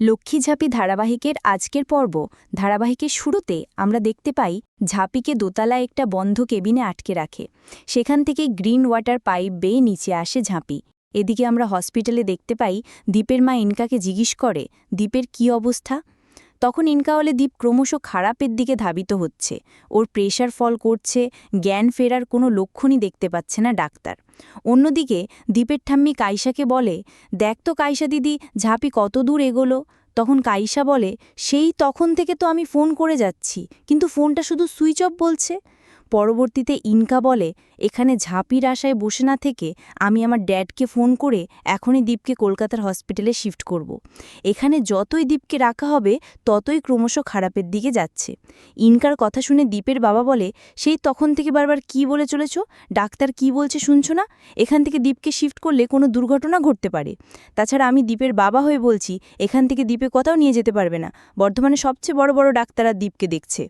লক্ষ্মী ঝাঁপি ধারাবাহিকের আজকের পর্ব। ধারাবাহিকের শুরুতে আমরা দেখতে পাই, ঝাঁপিকে দোতলায় একটা বন্ধ কেবিনে আটকে রাখে। সেখান থেকে গ্রিন ওয়াটার পাইপ বেয়ে নিচে আসে ঝাঁপি। এদিকে আমরা হসপিটালে দেখতে পাই দ্বীপের মা ইনকাকে জিজ্ঞেস করে দ্বীপের কি অবস্থা? তখন ইনকাওয়ালে দ্বীপ ক্রমশ খারাপের দিকে ধাবিত হচ্ছে। ওর প্রেশার ফল করছে, জ্ঞান ফেরার কোনো লক্ষণই দেখতে পাচ্ছে না ডাক্তার। অন্যদিকে দ্বীপের ঠাম্মি কাইসাকে বলে, দেখ তো কাইসা দিদি, ঝাঁপি কত দূর এগোলো? তখন কাইসা বলে, সেই তখন থেকে তো আমি ফোন করে যাচ্ছি, কিন্তু ফোনটা শুধু সুইচ অফ বলছে। পরবর্তীতে ইনকা বলে, এখানে ঝাঁপির আশায় বসে না থেকে আমি আমার ড্যাডকে ফোন করে এখনই দ্বীপকে কলকাতার হসপিটালে শিফট করব। এখানে যতই দ্বীপকে রাখা হবে, ততই ক্রমশ খারাপের দিকে যাচ্ছে। ইনকার কথা শুনে দ্বীপের বাবা বলে, সেই তখন থেকে বারবার কি বলে চলেছ? ডাক্তার কি বলছে শুনছো না? এখান থেকে দ্বীপকে শিফট করলে কোনো দুর্ঘটনা ঘটতে পারে। তাছাড়া আমি দ্বীপের বাবা হয়ে বলছি, এখান থেকে দীপে কোথাও নিয়ে যেতে পারবে না। বর্ধমানে সবচেয়ে বড় বড় ডাক্তাররা দ্বীপকে দেখছে।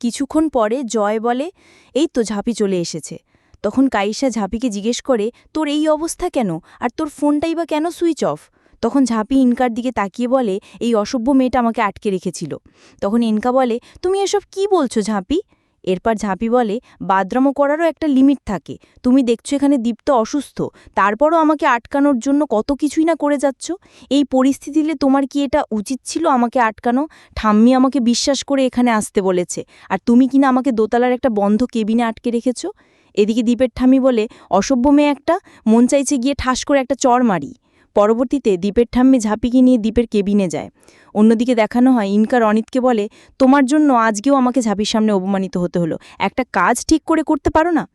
কিছুক্ষণ পরে জয় বলে, এই তো ঝাঁপি চলে এসেছে। তখন কাইসা ঝাঁপিকে জিজ্ঞেস করে, তোর এই অবস্থা কেন? আর তোর ফোনটাই বা কেন সুইচ অফ? তখন ঝাঁপি ইনকার দিকে তাকিয়ে বলে, এই অসভ্য মেয়েটা আমাকে আটকে রেখেছিল। তখন ইনকা বলে, তুমি এসব কি বলছো ঝাঁপি? এরপর ঝাঁপি বলে বাদরামো করারও একটা লিমিট থাকে। তুমি দেখছ এখানে দীপ্ত অসুস্থ। তারপরও আমাকে আটকানোর জন্য কত কিছুই না করে যাচ্ছ? এই পরিস্থিতিতে তোমার কি এটা উচিত ছিল আমাকে আটকানো? ঠাম্মি আমাকে বিশ্বাস করে এখানে আসতে বলেছে। আর তুমি কিনা আমাকে দোতলার একটা বন্ধ কেবিনে আটকে রেখেছ? এদিকে দীপের ঠাম্মি বলে, অসভ্য মেয়ে একটা। মন চাইছে গিয়ে ঠাস করে একটা চর মারি। পরবর্তীতে দ্বীপের ঠাম্মি ঝাঁপিকে নিয়ে দ্বীপের কেবিনে যায়। অন্যদিকে দেখানো হয়, ইনকার অনিতকে বলে, তোমার জন্য আজকেও আমাকে ঝাঁপির সামনে অপমানিত হতে হলো। একটা কাজ ঠিক করে করতে পারো না?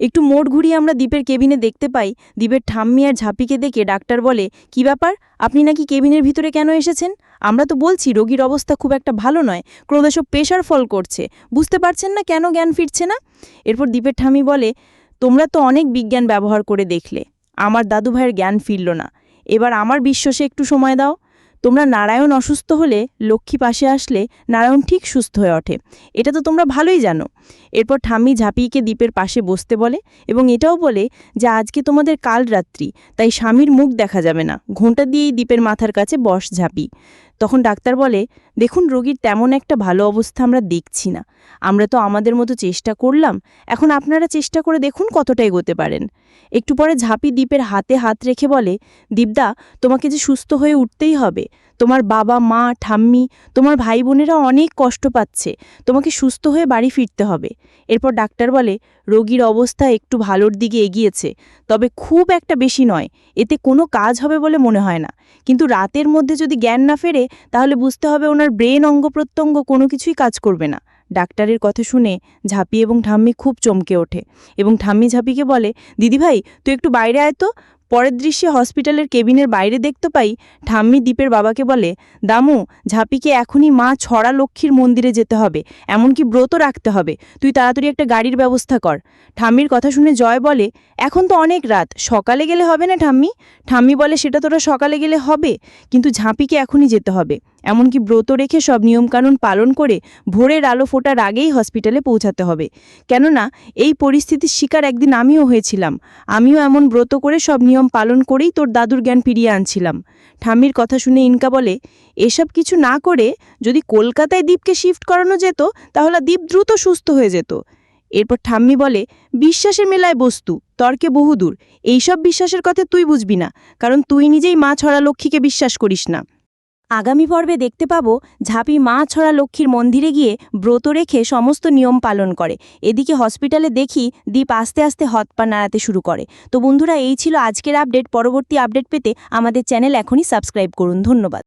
একটু মোড় ঘুরিয়ে আমরা দ্বীপের কেবিনে দেখতে পাই, দ্বীপের ঠাম্মি আর ঝাঁপিকে দেখে ডাক্তার বলে, কি ব্যাপার? আপনি নাকি কেবিনের ভিতরে কেন এসেছেন? আমরা তো বলছি রোগীর অবস্থা খুব একটা ভালো নয়, ক্রোধেশ প্রেশার ফল করছে। বুঝতে পারছেন না কেন জ্ঞান ফিরছে না? এরপর দ্বীপের ঠাম্মি বলে, তোমরা তো অনেক বিজ্ঞান ব্যবহার করে দেখলে। আমার দাদু ভাইয়ের জ্ঞান ফিরল না। এবার আমার বিশ্বাসে একটু সময় দাও। তোমরা নারায়ণ অসুস্থ হলে লক্ষ্মী পাশে আসলে নারায়ণ ঠিক সুস্থ হয়ে ওঠে। এটা তো তোমরা ভালোই জানো। এরপর ঠাম্মি ঝাঁপিকে দ্বীপের পাশে বসতে বলে এবং এটাও বলে যে, আজকে তোমাদের কাল রাত্রি, তাই স্বামীর মুখ দেখা যাবে না। ঘোঁটা দিয়েই দ্বীপের মাথার কাছে বস ঝাঁপি। তখন ডাক্তার বলে, দেখুন রোগীর তেমন একটা ভালো অবস্থা আমরা দেখছি না। আমরা তো আমাদের মতো চেষ্টা করলাম, এখন আপনারা চেষ্টা করে দেখুন কতটা এগোতে পারেন। একটু পরে ঝাঁপি দ্বীপের হাতে হাত রেখে বলে, দীপদা, তোমাকে যে সুস্থ হয়ে উঠতেই হবে, তোমার বাবা, মা, ঠাম্মি, তোমার ভাই বোনেরা অনেক কষ্ট পাচ্ছে, তোমাকে সুস্থ হয়ে বাড়ি ফিরতে হবে। এরপর ডাক্তার বলে, রোগীর অবস্থা একটু ভালোর দিকে এগিয়েছে, তবে খুব একটা বেশি নয়, এতে কোনো কাজ হবে বলে মনে হয় না। কিন্তু রাতের মধ্যে যদি জ্ঞান না ফেরে তাহলে বুঝতে হবে ওনার ব্রেন অঙ্গ প্রত্যঙ্গ কোনো কিছুই কাজ করবে না। ডাক্তারের কথা শুনে ঝাঁপি এবং ঠাম্মি খুব চমকে ওঠে এবং ঠাম্মি ঝাঁপিকে বলে, দিদিভাই, তুই একটু বাইরে আয় তো। পরের দৃশ্যে হসপিটালের কেবিনের বাইরে দেখতে পাই ঠাম্মি দ্বীপের বাবাকে বলে, দামু, ঝাঁপিকে এখনই মা ছড়া লক্ষ্মীর মন্দিরে যেতে হবে, এমনকি ব্রত রাখতে হবে। তুই তাড়াতাড়ি একটা গাড়ির ব্যবস্থা কর। ঠাম্মির কথা শুনে জয় বলে, এখন তো অনেক রাত, সকালে গেলে হবে না ঠাম্মি? ঠাম্মি বলে, সেটা তোরা সকালে গেলে হবে, কিন্তু ঝাঁপিকে এখনই যেতে হবে। এমনকি ব্রত রেখে সব নিয়মকানুন পালন করে ভোরের আলো ফোটার আগেই হসপিটালে পৌঁছাতে হবে। কেননা, এই পরিস্থিতির শিকার একদিন আমিও হয়েছিলাম। আমিও এমন ব্রত করে সব নিয়ম পালন করেই তোর দাদুর জ্ঞান ফিরিয়ে আনছিলাম। ঠাম্মির কথা শুনে ইনকা বলে, এসব কিছু না করে যদি কলকাতায় দ্বীপকে শিফট করানো যেত, তাহলে দ্বীপ দ্রুত সুস্থ হয়ে যেত। এরপর ঠাম্মি বলে, বিশ্বাসের মেলায় বস্তু, তর্কে বহুদূর। এইসব বিশ্বাসের কথা তুই বুঝবি না, কারণ তুই নিজেই মা ছড়া লক্ষ্মীকে বিশ্বাস করিস না। আগামী পর্বে দেখতে পাব ঝাঁপি মা ছড়া লক্ষ্মীর মন্দিরে গিয়ে ব্রত রেখে সমস্ত নিয়ম পালন করে। এদিকে হসপিটালে দেখি দীপ আস্তে আস্তে হত পা নাড়াতে শুরু করে। তো বন্ধুরা, এই ছিল আজকের আপডেট। পরবর্তী আপডেট পেতে আমাদের চ্যানেল এখনই সাবস্ক্রাইব করুন। ধন্যবাদ।